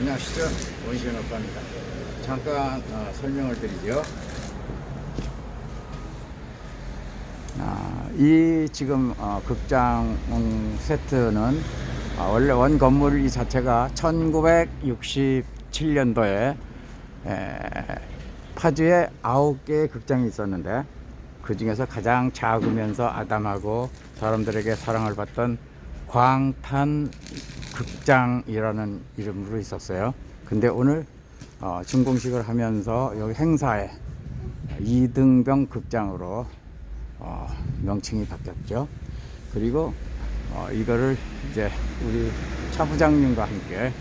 안녕하시죠. 원시현 오빠입니다. 잠깐 어, 설명을 드리죠. 아, 이 지금 어, 극장 음, 세트는 아, 원래 원 건물 이 자체가 1967년도에 파주에 아홉 개의 극장이 있었는데 그 중에서 가장 작으면서 아담하고 사람들에게 사랑을 받던 광탄 극장이라는 이름으로 있었어요. 근데 오늘 어, 준공식을 하면서 여기 행사에 이등병 극장으로 어, 명칭이 바뀌었죠. 그리고 어, 이거를 이제 우리 차 부장님과 함께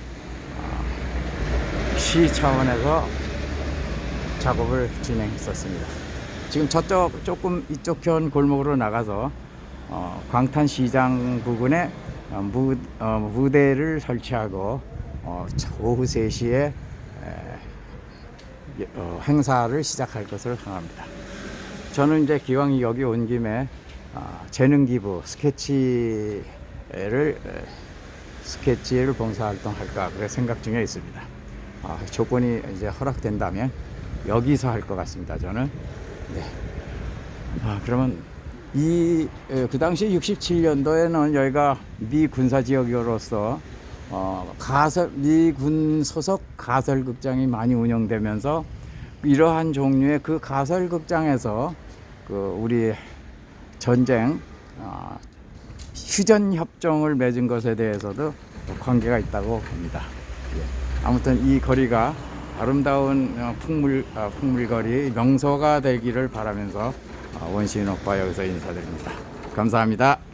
어, 시 차원에서 작업을 진행했었습니다. 지금 저쪽 조금 이쪽 편 골목으로 나가서 어, 광탄시장 부근에 어, 무, 어, 무대를 설치하고 어, 오후 3시에 에, 예, 어, 행사를 시작할 것을 향합니다. 저는 이제 기왕이 여기 온 김에 아, 재능 기부 스케치를 에, 스케치를 봉사활동 할까 그래 생각 중에 있습니다. 아, 조건이 이제 허락된다면 여기서 할 것 같습니다. 저는 네. 아, 그러면 이 그 당시 67년도에는 여기가 미 군사 지역으로서 어, 가설 미군 소속 가설 극장이 많이 운영되면서 이러한 종류의 그 가설 극장에서 그 우리 전쟁 어, 휴전 협정을 맺은 것에 대해서도 관계가 있다고 봅니다. 예. 아무튼 이 거리가 아름다운 어, 풍물 어, 풍물거리 명소가 되기를 바라면서 어, 원시인 오빠 여기서 인사드립니다. 감사합니다.